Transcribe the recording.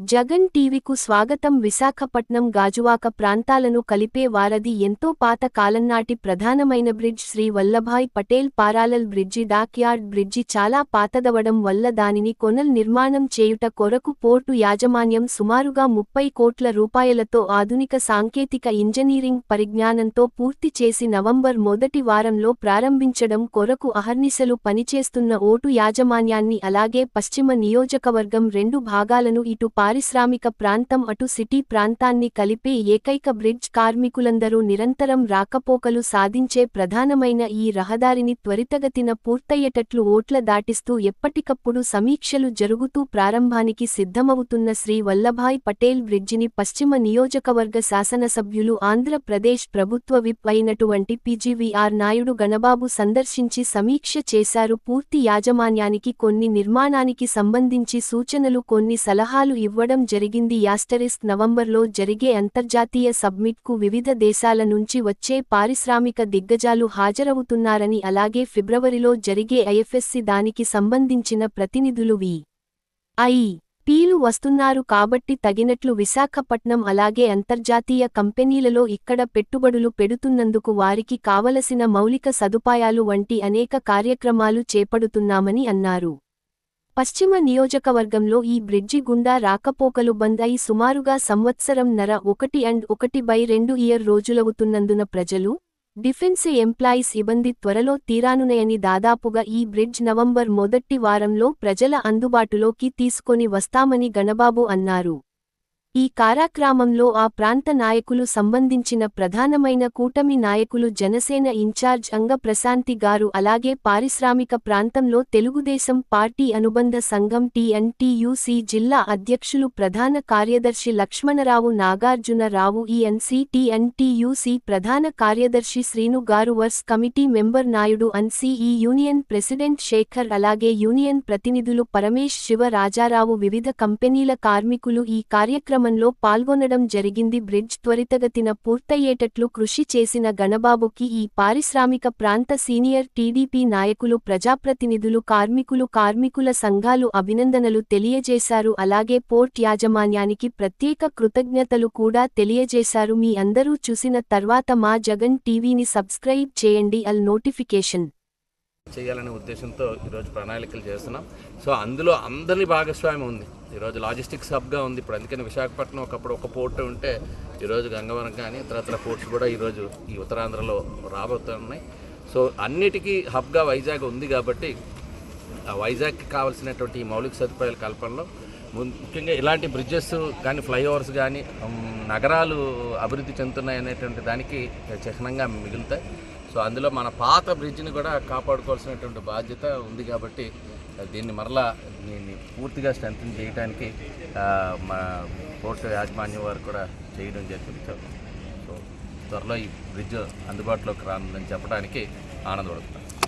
జగన్ టీవీకు స్వాగతం విశాఖపట్నం గాజువాక ప్రాంతాలను కలిపే వారధి ఎంతో పాత కాలంనాటి ప్రధానమైన bridge Shri Vallabhbhai Patel parallel bridge dockyard bridge చాలా పాతదవడం వల్ల దానిని కొనల్ నిర్మాణం చేయుట కొరకు పోర్టు యాజమాన్యం సుమారుగా ముప్పై కోట్ల రూపాయలతో ఆధునిక సాంకేతిక ఇంజనీరింగ్ పరిజ్ఞానంతో పూర్తి చేసి నవంబర్ మొదటి వారంలో ప్రారంభించడం కొరకు అహర్నిశలు పనిచేస్తున్న ఓటు యాజమాన్యాన్ని అలాగే పశ్చిమ నియోజకవర్గం రెండు భాగాలను ఇటు పారిశ్రామిక ప్రాంతం అటు సిటీ ప్రాంతాన్ని కలిపే ఏకైక బ్రిడ్జ్ కార్మికులందరూ నిరంతరం రాకపోకలు సాధించే ప్రధానమైన ఈ రహదారిని త్వరితగతిన పూర్తయ్యేటట్లు ఓట్ల దాటిస్తూ ఎప్పటికప్పుడు సమీక్షలు జరుగుతూ ప్రారంభానికి సిద్ధమవుతున్న శ్రీ వల్లభాయ్ పటేల్ బ్రిడ్జిని పశ్చిమ నియోజకవర్గ శాసనసభ్యులు ఆంధ్రప్రదేశ్ ప్రభుత్వ విప్ అయినటువంటి పిజివిఆర్ నాయుడు గణబాబు సందర్శించి సమీక్ష చేశారు. పూర్తి యాజమాన్యానికి కొన్ని నిర్మాణానికి సంబంధించి సూచనలు కొన్ని సలహాలు ఇవ్వడం జరిగింది. యాస్టరిస్క్ నవంబర్లో జరిగే అంతర్జాతీయ సబ్మిట్కు వివిధ దేశాల నుంచి వచ్చే పారిశ్రామిక దిగ్గజాలు హాజరవుతున్నారని అలాగే ఫిబ్రవరిలో జరిగే ఐఎఫ్ఎస్సి దానికి సంబంధించిన ప్రతినిధులు వి. ఐ. పీలు వస్తున్నారు కాబట్టి తగినట్లు విశాఖపట్నం అలాగే అంతర్జాతీయ కంపెనీలలో ఇక్కడ పెట్టుబడులు పెడుతున్నందుకు వారికి కావలసిన మౌలిక సదుపాయాలు వంటి అనేక కార్యక్రమాలు చేపడుతున్నామని అన్నారు. పశ్చిమ నియోజకవర్గంలో ఈ బ్రిడ్జి గుండా రాకపోకలు బంద్ అయి సుమారుగా సంవత్సరం నర ఒకటి అండ్ ఒకటి బై రెండు ఇయర్ రోజులవుతున్నందున ప్రజలు డిఫెన్స్ ఎంప్లాయీస్ ఇబ్బంది త్వరలో తీరానునయని దాదాపుగా ఈ బ్రిడ్జ్ నవంబర్ మొదటి వారంలో ప్రజల అందుబాటులోకి తీసుకొని వస్తామని గణబాబు అన్నారు. ఈ కారాక్రామంలో ఆ ప్రాంత నాయకులు సంబంధించిన ప్రధానమైన కూటమి నాయకులు జనసేన ఇన్ఛార్జ్ అంగ ప్రశాంతి గారు అలాగే పారిశ్రామిక ప్రాంతంలో తెలుగుదేశం పార్టీ అనుబంధ సంఘం టీఎన్టీయూసీ జిల్లా అధ్యక్షులు ప్రధాన కార్యదర్శి లక్ష్మణరావు నాగార్జునరావు ఈఎన్సీ టీఎన్టీయూసీ ప్రధాన కార్యదర్శి శ్రీను గారు వర్స్ కమిటీ మెంబర్ నాయుడు అన్సీ ఈ యూనియన్ ప్రెసిడెంట్ శేఖర్ అలాగే యూనియన్ ప్రతినిధులు పరమేశ్ శివ రాజారావు వివిధ కంపెనీల కార్మికులు ఈ కార్యక్రమం కార్యక్రమంలో పాల్గొనడం జరిగింది. బ్రిడ్జ్ త్వరితగతిన పూర్తయ్యేటట్లు కృషి చేసిన గణబాబుకి ఈ పారిశ్రామిక ప్రాంత సీనియర్ టీడీపీ నాయకులు ప్రజాప్రతినిధులు కార్మికులు కార్మికుల సంఘాలు అభినందనలు తెలియజేశారు. అలాగే పోర్ట్ యాజమాన్యానికి ప్రత్యేక కృతజ్ఞతలు కూడా తెలియజేశారు. మీ అందరూ చూసిన తర్వాత మా జగన్ టీవీని సబ్స్క్రైబ్ చేయండి. All notification. చేయాలనే ఉద్దేశంతో ఈరోజు ప్రణాళికలు చేస్తున్నాం. సో అందులో అందరి భాగస్వామ్యం ఉంది. ఈరోజు లాజిస్టిక్స్ హబ్గా ఉంది. ఇప్పుడు అందుకని విశాఖపట్నం ఒకప్పుడు ఒక పోర్టు ఉంటే ఈరోజు గంగవరం కానీ ఇతరత్ర పోర్ట్స్ కూడా ఈరోజు ఈ ఉత్తరాంధ్రలో రాబోతున్నాయి. సో అన్నిటికీ హబ్గా వైజాగ్ ఉంది కాబట్టి ఆ వైజాగ్కి కావాల్సినటువంటి మౌలిక సదుపాయాల కల్పనలో ముఖ్యంగా ఇలాంటి బ్రిడ్జెస్ కానీ ఫ్లైఓవర్స్ కానీ నగరాలు అభివృద్ధి చెందుతున్నాయి అనేటువంటి దానికి చిహ్నంగా మిగులుతాయి. సో అందులో మన పాత బ్రిడ్జిని కూడా కాపాడుకోవాల్సినటువంటి బాధ్యత ఉంది కాబట్టి దీన్ని మరలా దీన్ని పూర్తిగా స్ట్రెంగ్ చేయడానికి మా పోర్టు యాజమాన్యం వారు కూడా చేయడం జరిగింది. సో త్వరలో ఈ బ్రిడ్జ్ అందుబాటులోకి రానుందని చెప్పడానికి ఆనందపడుతున్నాను